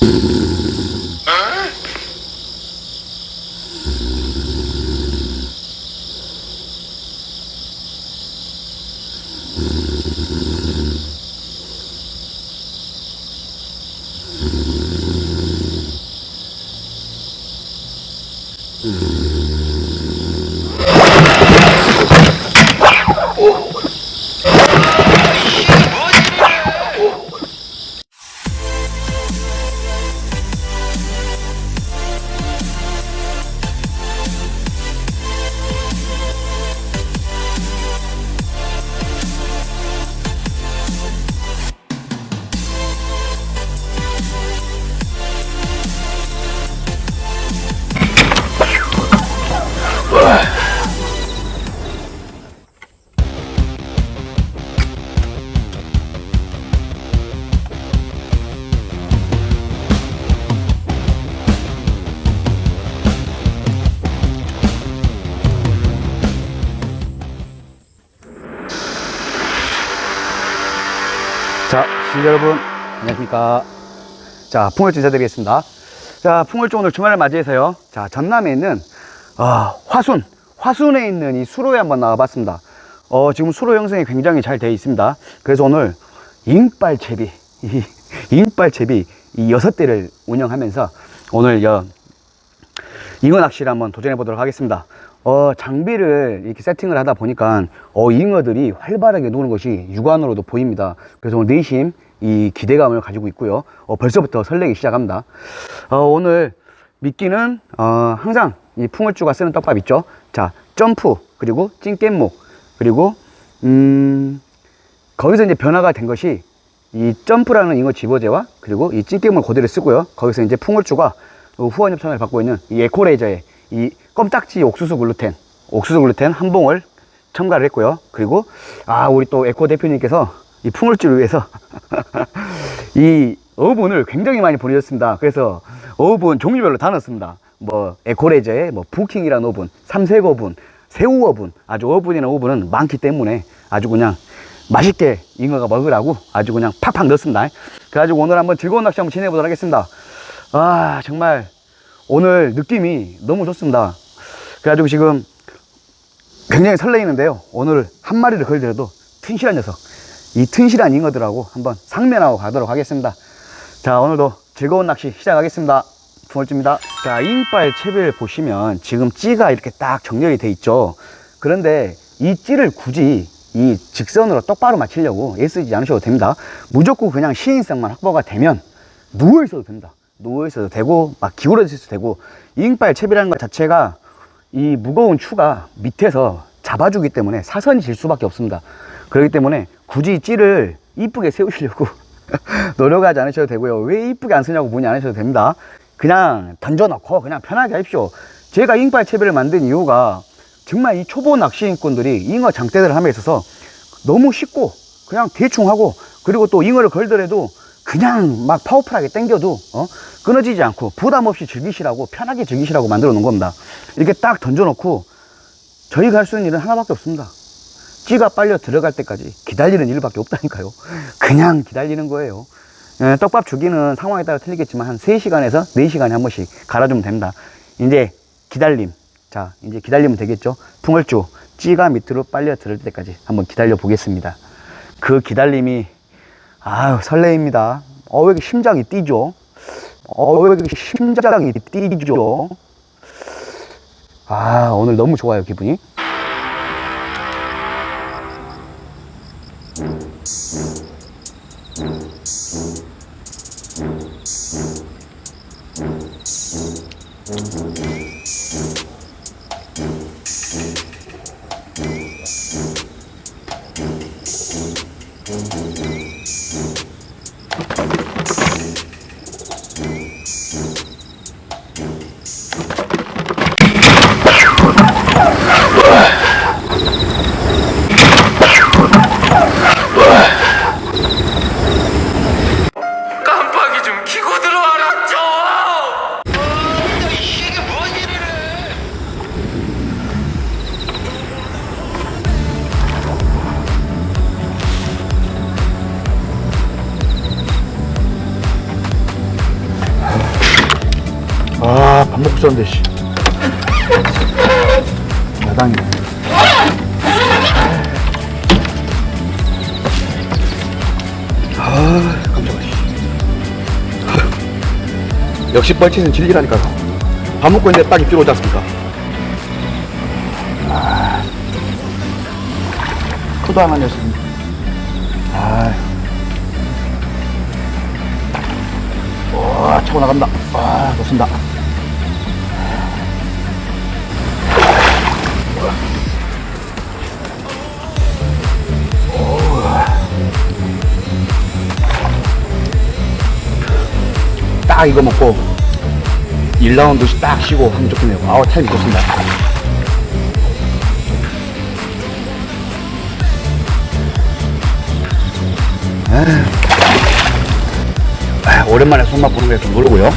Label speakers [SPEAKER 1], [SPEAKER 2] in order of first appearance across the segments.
[SPEAKER 1] 자, 시청자 여러분, 안녕하십니까. 자, 풍월주 인사드리겠습니다. 자, 풍월주 오늘 주말을 맞이해서요. 자, 전남에 있는, 아, 화순, 화순에 있는 이 수로에 한번 나와봤습니다. 어, 지금 수로 형성이 굉장히 잘 되어 있습니다. 그래서 오늘 인빨채비, 이 인빨채비 이 여섯 대를 운영하면서 오늘 여, 잉어 낚시를 한번 도전해 보도록 하겠습니다. 어, 장비를 이렇게 세팅을 하다 보니까 어, 잉어들이 활발하게 노는 것이 육안으로도 보입니다. 그래서 오늘 내심 이 기대감을 가지고 있고요. 어, 벌써부터 설레기 시작합니다. 어, 오늘 미끼는 어, 항상 이 풍월주가 쓰는 떡밥 있죠. 자, 점프 그리고 찐깻목 그리고 음, 거기서 이제 변화가 된 것이 이 점프라는 잉어 집어제와 그리고 이 찐게임을 그대로 쓰고요. 거기서 이제 풍월주가 후원 협찬을 받고 있는 이 에코레이저의 이 껌딱지 옥수수 글루텐, 옥수수 글루텐 한 봉을 첨가를 했고요. 그리고 아 우리 또 에코 대표님께서 이 풍월주를 위해서 이 어분을 굉장히 많이 보내줬습니다. 그래서 어분 종류별로 다 넣었습니다. 뭐 에코레이저의 뭐 부킹이라는 어분, 삼색 어분, 새우 어분, 아주 어분이나 어분은 많기 때문에 아주 그냥 맛있게 잉어가 먹으라고 아주 그냥 팍팍 넣습니다. 그래가지고 오늘 한번 즐거운 낚시 한번 지내보도록 하겠습니다. 아, 정말 오늘 느낌이 너무 좋습니다. 그래가지고 지금 굉장히 설레이는데요. 오늘 한 마리를 걸더라도 튼실한 녀석, 이 튼실한 잉어들하고 한번 상면하고 가도록 하겠습니다. 자, 오늘도 즐거운 낚시 시작하겠습니다. 붕어입니다. 자, 잉빨 채비를 보시면 지금 찌가 이렇게 딱 정렬이 돼 있죠. 그런데 이 찌를 굳이 이 직선으로 똑바로 맞추려고 애쓰지 않으셔도 됩니다. 무조건 그냥 시인성만 확보가 되면 누워 있어도 됩니다. 누워 있어도 되고 막 기울어져 있어도 되고 잉빨 채비라는 것 자체가 이 무거운 추가 밑에서 잡아주기 때문에 사선이 질 수밖에 없습니다. 그렇기 때문에 굳이 찌를 이쁘게 세우시려고 노력하지 않으셔도 되고요. 왜 이쁘게 안 쓰냐고 문의 안 하셔도 됩니다. 그냥 던져놓고 그냥 편하게 하십시오. 제가 잉빨 채비를 만든 이유가 정말 이 초보 낚시인꾼들이 잉어 장대를 함에 있어서 너무 쉽고 그냥 대충 하고 그리고 또 잉어를 걸더라도 그냥 막 파워풀하게 당겨도 어? 끊어지지 않고 부담 없이 즐기시라고 편하게 즐기시라고 만들어 놓은 겁니다. 이렇게 딱 던져놓고 저희가 할 수 있는 일은 하나밖에 없습니다. 찌가 빨려 들어갈 때까지 기다리는 일밖에 없다니까요. 그냥 기다리는 거예요. 예, 떡밥 주기는 상황에 따라 틀리겠지만 한 3시간에서 4시간에 한 번씩 갈아주면 됩니다. 이제 기다림. 자, 이제 기다리면 되겠죠. 풍월주 찌가 밑으로 빨려 들을 때까지 한번 기다려 보겠습니다. 그 기다림이 아유 설레입니다. 어, 왜 이렇게 심장이 뛰죠? 어, 왜 이렇게 심장이 뛰죠? 아, 오늘 너무 좋아요, 기분이. 밥 먹고 있었는데, 씨. 야당이네. 아. 역시 뻘짓은 진리라니까요. 밥 먹고 있는데 딱 입질 오지 않습니까? 아, 크도 안 하냐습니다 아, 와, 차고 나간다. 아, 좋습니다. 딱 이거 먹고 1라운드 딱 쉬고 하면 좋겠네요. 아우, 타이밍 좋습니다. 아, 오랜만에 손맛 보는 게좀 모르고요.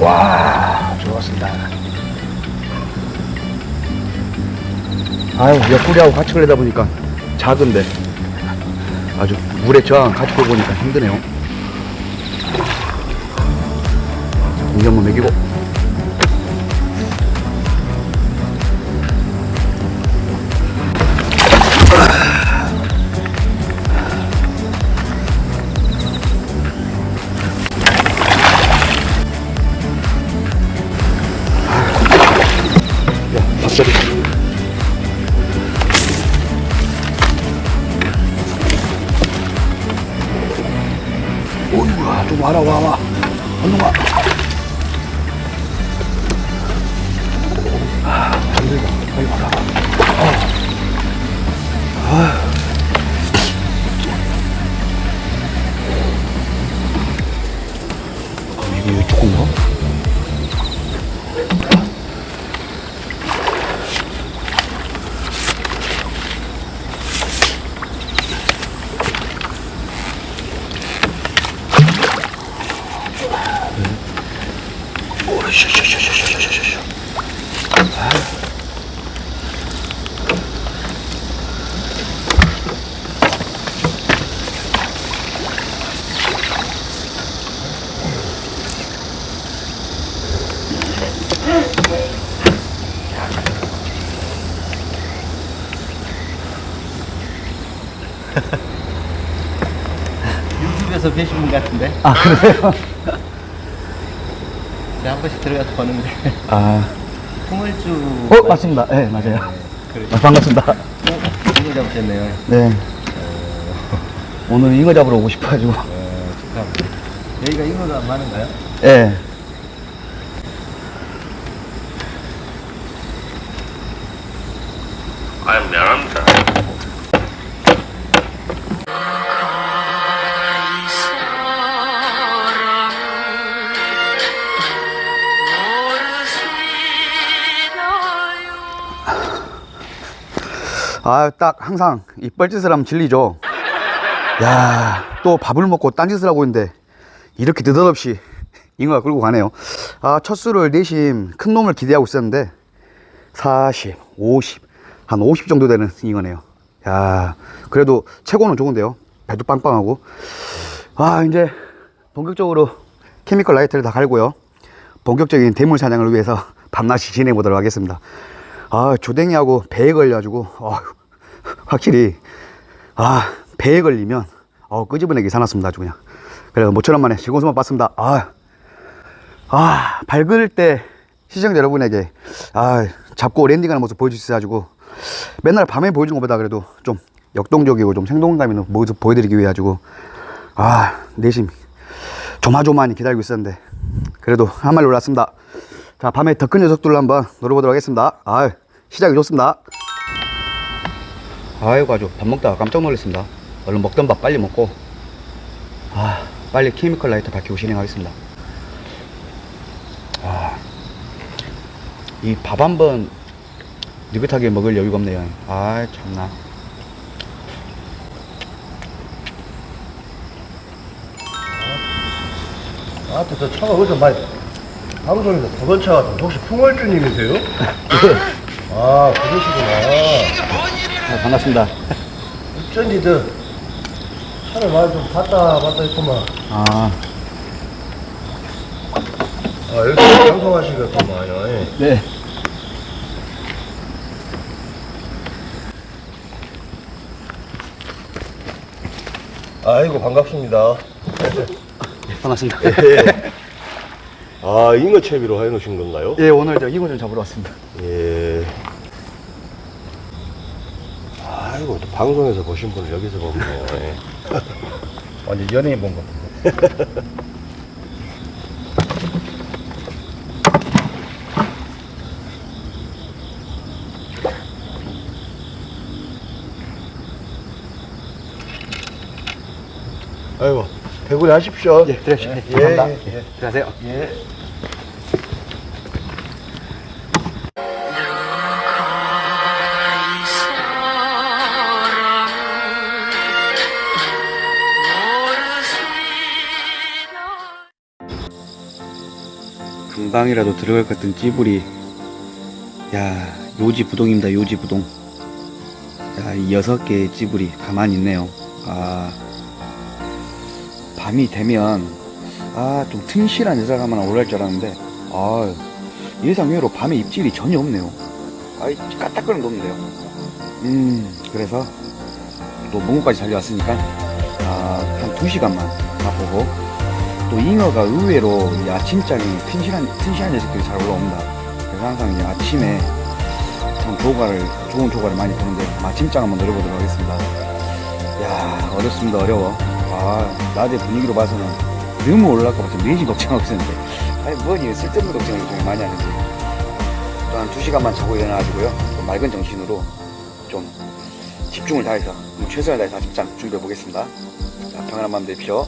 [SPEAKER 1] 와, 아유, 옆구리하고 같이 걸리다 보니까 작은데 아주 물에 저항 같이 걸고 보니까 힘드네요. 한번 먹이고. 한동아. 아, 힘들다. 빨리 와라. 아.
[SPEAKER 2] 유튜브에서 뵈신 분 같은데?
[SPEAKER 1] 아, 그래요?
[SPEAKER 2] 제가 한 번씩 들어가서 보는데
[SPEAKER 1] 아,
[SPEAKER 2] 풍을주
[SPEAKER 1] 어, 맞습니다. 네, 맞아요.
[SPEAKER 2] 그래.
[SPEAKER 1] 아, 반갑습니다.
[SPEAKER 2] 이거 잡으셨네요
[SPEAKER 1] 네. 오늘 잉어 잡으러 오고 싶어가지고.
[SPEAKER 2] 어, 축하합니다 여기가 잉어가 많은가요?
[SPEAKER 1] 예.
[SPEAKER 3] 아
[SPEAKER 1] 아, 딱 항상 이 뻘짓을 하면 질리죠. 야, 또 밥을 먹고 딴짓을 하고 있는데 이렇게 느닷없이 잉어가 끌고 가네요. 아, 첫 수를 내심 큰 놈을 기대하고 있었는데 40, 50, 한 50 정도 되는 잉어네요. 야, 그래도 최고는 좋은데요. 배도 빵빵하고. 아, 이제 본격적으로 케미컬 라이트를 다 갈고요. 본격적인 대물 사냥을 위해서 밤낮이 지내 보도록 하겠습니다. 아, 조댕이하고 배에 걸려가지고, 아, 확실히, 아, 배에 걸리면, 어, 끄집어내기 사놨습니다. 아주 그냥. 그래서 모처럼 만에 즐거운 수만 봤습니다. 아, 아, 밝을 때 시청자 여러분에게, 아, 잡고 랜딩하는 모습 있어가지고, 맨날 밤에 보여준 것보다 그래도 좀 역동적이고 좀 생동감 있는 모습 보여드리기 위해 가지고, 아, 내심 조마조마하니 기다리고 있었는데, 그래도 한 마리 올랐습니다. 자, 밤에 더 큰 녀석들로 한번 노려보도록 하겠습니다. 아 시작이 좋습니다. 아이고, 아주 밥 먹다가 깜짝 놀랐습니다. 얼른 먹던 밥 빨리 먹고, 아, 빨리 케미컬 라이트 밝히고 진행하겠습니다. 아, 이 밥 한 번 느긋하게 먹을 여유가 없네요. 아, 참나.
[SPEAKER 4] 아, 또 저 차가 어디서 많이 방송에서 보던 차 같은데 혹시 풍월주님이세요? 아, 그러시구나.
[SPEAKER 1] 네, 반갑습니다.
[SPEAKER 4] 어쩐지 더 차를 많이 좀 봤다 봤다 했구만.
[SPEAKER 1] 아,
[SPEAKER 4] 아, 여기 방송하시겠구만요. 예.
[SPEAKER 1] 네.
[SPEAKER 3] 아이고 반갑습니다.
[SPEAKER 1] 반갑습니다.
[SPEAKER 3] 아 잉어 채비로 해놓으신 건가요?
[SPEAKER 1] 예, 오늘 저 이거 좀 잡으러 왔습니다.
[SPEAKER 3] 예. 아이고 또 방송에서 보신 분을 여기서 보네요. 예.
[SPEAKER 4] 완전 연예인 본 거.
[SPEAKER 3] 아이고 대구리 하십시오.
[SPEAKER 1] 예, 들어가십시오. 예,
[SPEAKER 3] 예,
[SPEAKER 1] 감사합니다.
[SPEAKER 3] 예, 예.
[SPEAKER 1] 들어가세요.
[SPEAKER 3] 예.
[SPEAKER 1] 금방이라도 들어갈 것 같은 찌불이. 야, 요지 부동입니다. 요지 부동. 자, 이 여섯 개의 찌불이 가만히 있네요. 아, 밤이 되면, 아, 좀 튼실한 여자가만 올라올 줄 알았는데, 아, 예상외로 밤에 입질이 전혀 없네요. 아이, 까딱거리는 없는데요. 음, 그래서, 또 몽고까지 달려왔으니까, 아, 한 두 시간만 가보고, 또 잉어가 의외로 이 아침장에 튼실한, 튼실한 녀석들이 잘 올라옵니다. 그래서 항상 아침에 참 조과를, 좋은 조과를 많이 보는데 아침장 한번 노려보도록 하겠습니다. 야 어렵습니다, 어려워. 아, 낮에 분위기로 봐서는 너무 올라갈까봐 지금 매지 걱정하고 있었는데, 아니, 뭐니, 쓸데없는 걱정을 좀 많이 하는지. 또한두 시간만 자고 일어나가지고요. 좀 맑은 정신으로 좀 집중을 다해서, 최선을 다해서 아침장 준비해 보겠습니다. 자, 평안한 밤 되십시오.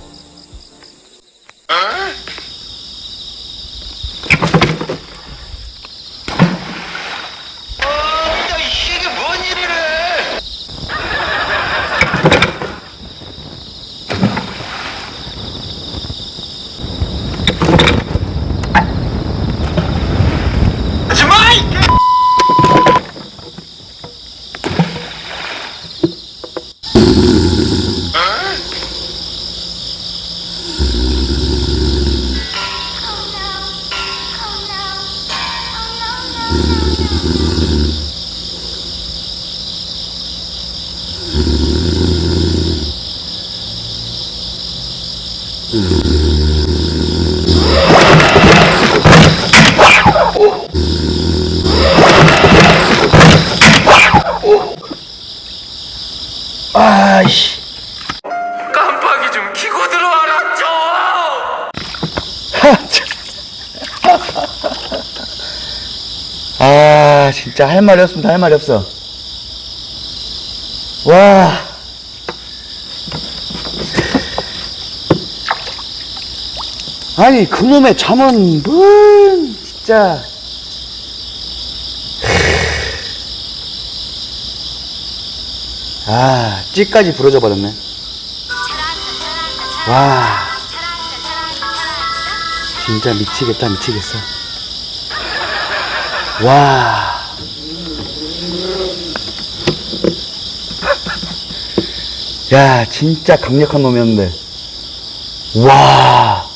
[SPEAKER 1] 진짜 할 말이 없습니다. 할 말이 없어. 와. 아니, 그놈의 잠은 뭔, 진짜. 아, 찌까지 부러져 버렸네. 와. 진짜 미치겠다, 미치겠어. 와. 야, 진짜 강력한 놈이었는데. 와.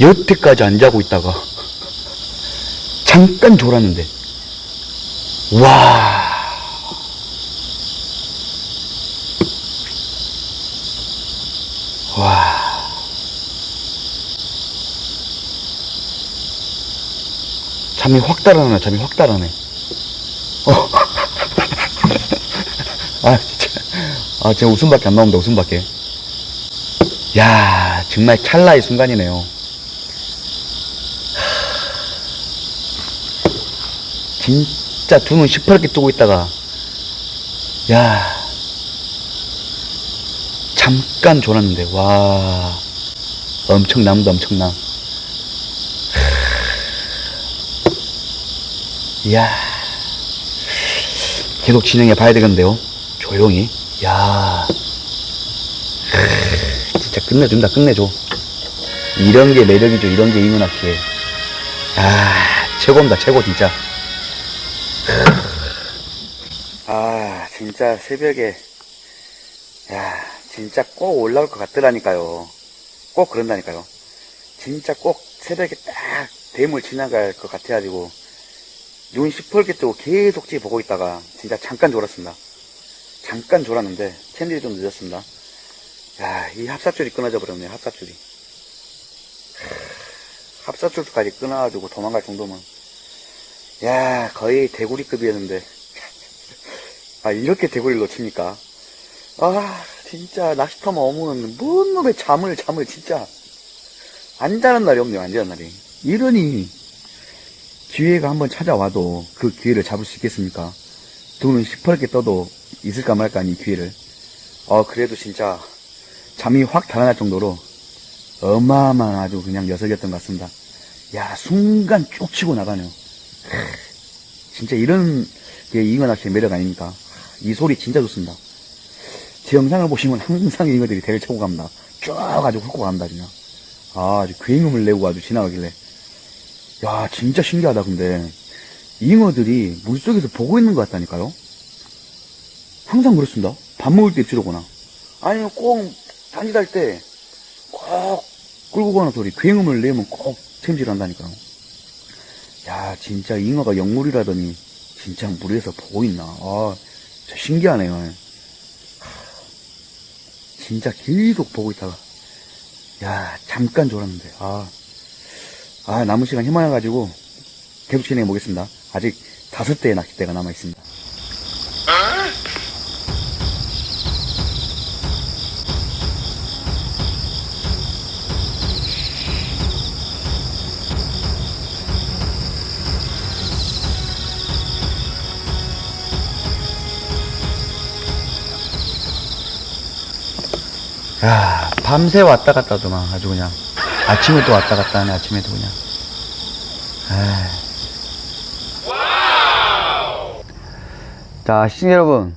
[SPEAKER 1] 여태까지 안 자고 있다가. 잠깐 졸았는데. 와. 와. 잠이 확 달아나네, 잠이 확 달아네. 아, 진짜. 아, 제가 웃음밖에 안 나옵니다, 웃음밖에. 야 정말 찰나의 순간이네요. 진짜 두 눈 시퍼렇게 뜨고 있다가, 야 잠깐 졸았는데, 와, 엄청납니다, 엄청나. 이야. 계속 진행해 봐야 되겠는데요. 조용히. 야. 진짜 끝내준다, 끝내줘. 이런 게 매력이죠, 이런 게 이문학기에. 아, 최고입니다, 최고, 진짜. 아, 진짜 새벽에, 야, 진짜 꼭 올라올 것 같더라니까요. 꼭 그런다니까요. 진짜 꼭 새벽에 딱 대물 지나갈 것 같아가지고, 눈 시뻘게 뜨고 계속 찌 보고 있다가, 진짜 잠깐 졸았습니다. 잠깐 졸았는데, 캔들이 좀 늦었습니다. 야, 이 합사줄이 끊어져 버렸네요, 합사줄이. 합사줄까지 끊어가지고 도망갈 정도면, 야, 거의 대구리급이었는데, 아, 이렇게 대구리를 놓칩니까? 아, 진짜, 낚시터만 오면, 뭔 놈의 잠을, 잠을, 진짜. 안 자는 날이 없네요, 안 자는 날이. 이러니, 기회가 한번 찾아와도 그 기회를 잡을 수 있겠습니까? 눈은 시퍼렇게 떠도 있을까 말까 이 기회를. 어, 그래도 진짜, 잠이 확 달아날 정도로 어마어마한 아주 그냥 녀석이었던 것 같습니다. 야, 순간 쭉 치고 나가네요. 진짜 이런 게 잉어 낚시의 매력 아닙니까? 이 소리 진짜 좋습니다. 제 영상을 보시면 항상 잉어들이 대를 쳐고 갑니다. 쭉 아주 훑고 갑니다, 그냥. 아, 아주 굉음을 내고 아주 지나가길래. 야, 진짜 신기하다, 근데. 잉어들이 물속에서 보고 있는 것 같다니까요? 항상 그렇습니다. 밥 먹을 때 주로거나. 아니면 꼭 단지 달 때, 꼭 끌고 가는 소리, 굉음을 내면 꼭 챔질한다니까요. 야, 진짜 잉어가 영물이라더니, 진짜 물에서 보고 있나. 아, 진짜 신기하네요. 하, 진짜 계속 보고 있다가, 야, 잠깐 졸았는데, 아, 아, 남은 시간 희망해가지고, 계속 진행해 보겠습니다. 아직 다섯 대의 낚싯대가 남아 있습니다. 야, 밤새 왔다 갔다 하더만, 아주 그냥. 아침에 또 왔다 갔다 하네, 아침에도 그냥. 자, 시청 여러분.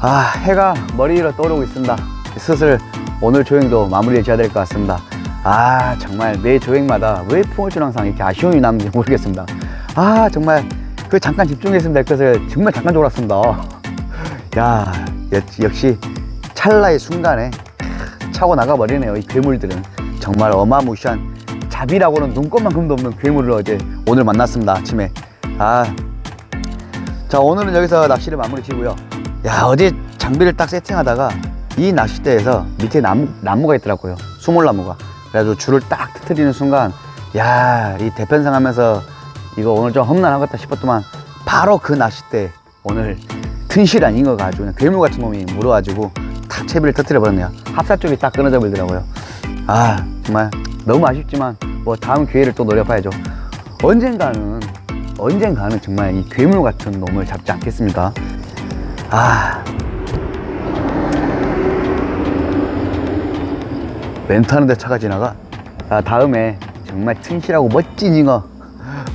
[SPEAKER 1] 아, 해가 머리 위로 떠오르고 있습니다. 슬슬 오늘 조행도 마무리를 지어야 될 것 같습니다. 아, 정말 매 조행마다 왜 풍월줄 항상 이렇게 아쉬움이 남는지 모르겠습니다. 아, 정말 그 잠깐 집중했으면 될 것을 정말 잠깐 졸았습니다. 야, 역- 역시 찰나의 순간에 차고 나가버리네요. 이 괴물들은 정말 어마무시한 잡이라고는 눈꽃만큼도 없는 괴물을 어제 오늘 만났습니다. 아침에 아, 자 오늘은 여기서 낚시를 마무리 지고요. 야 어제 장비를 딱 세팅하다가 이 낚싯대에서 밑에 나무 나무가 있더라고요. 수몰나무가. 그래가지고 줄을 딱 터트리는 순간 야 이 대편성 하면서 이거 오늘 좀 험난하겠다 싶었더만 바로 그 낚싯대 오늘 튼실한 잉어가 아주 그냥 괴물 같은 놈이 물어가지고 탁 채비를 터트려 버렸네요. 합사 쪽이 딱 끊어져 버리더라고요. 아 정말 너무 아쉽지만 뭐 다음 기회를 또 노려봐야죠. 언젠가는 언젠가는 정말 이 괴물 같은 놈을 잡지 않겠습니까? 아 멘트하는데 차가 지나가. 아, 다음에 정말 튼실하고 멋진 잉어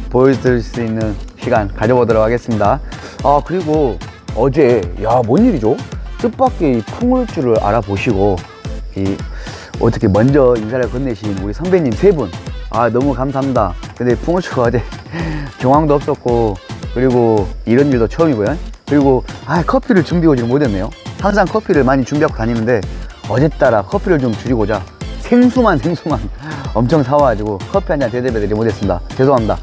[SPEAKER 1] 보여드릴 수 있는 시간 가져보도록 하겠습니다. 아, 그리고 어제, 야, 뭔 일이죠? 뜻밖의 이 풍울줄을 알아보시고, 이, 어떻게 먼저 인사를 건네신 우리 선배님 세 분. 아, 너무 감사합니다. 근데 풍울주가 어제 경황도 없었고, 그리고 이런 일도 처음이고요. 그리고, 아, 커피를 준비해 오지 못했네요. 항상 커피를 많이 준비하고 다니는데, 어제 따라 커피를 좀 줄이고자 생수만 생수만 엄청 사와가지고 커피 한 잔 대접해드리지 못했습니다. 죄송합니다.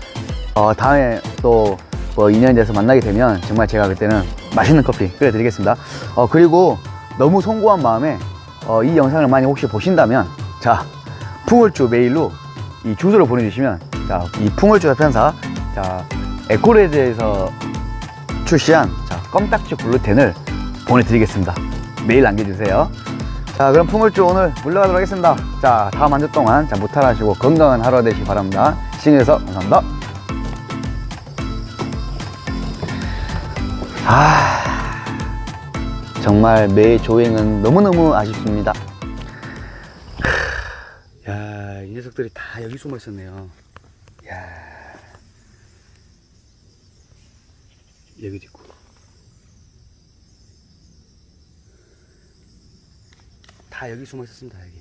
[SPEAKER 1] 어, 다음에 또 뭐 인연이 돼서 만나게 되면 정말 제가 그때는 맛있는 커피 끓여드리겠습니다. 어, 그리고 너무 송구한 마음에 어, 이 영상을 많이 혹시 보신다면 자 풍월주 메일로 이 주소를 보내주시면 자, 이 풍월주 편사 자 에코레드에서 출시한 자, 껌딱지 글루텐을 보내드리겠습니다. 메일 남겨주세요. 자, 그럼 풍물주 오늘 물러가도록 하겠습니다. 자, 다음 한 주 동안 자, 무탈하시고 건강한 하루 되시기 바랍니다. 시청해주셔서 감사합니다. 아, 정말 매 조행은 너무너무 아쉽습니다. 야, 이 녀석들이 다 여기 숨어 있었네요. 야, 여기도 있고. 다 여기 숨어 있었습니다, 여기.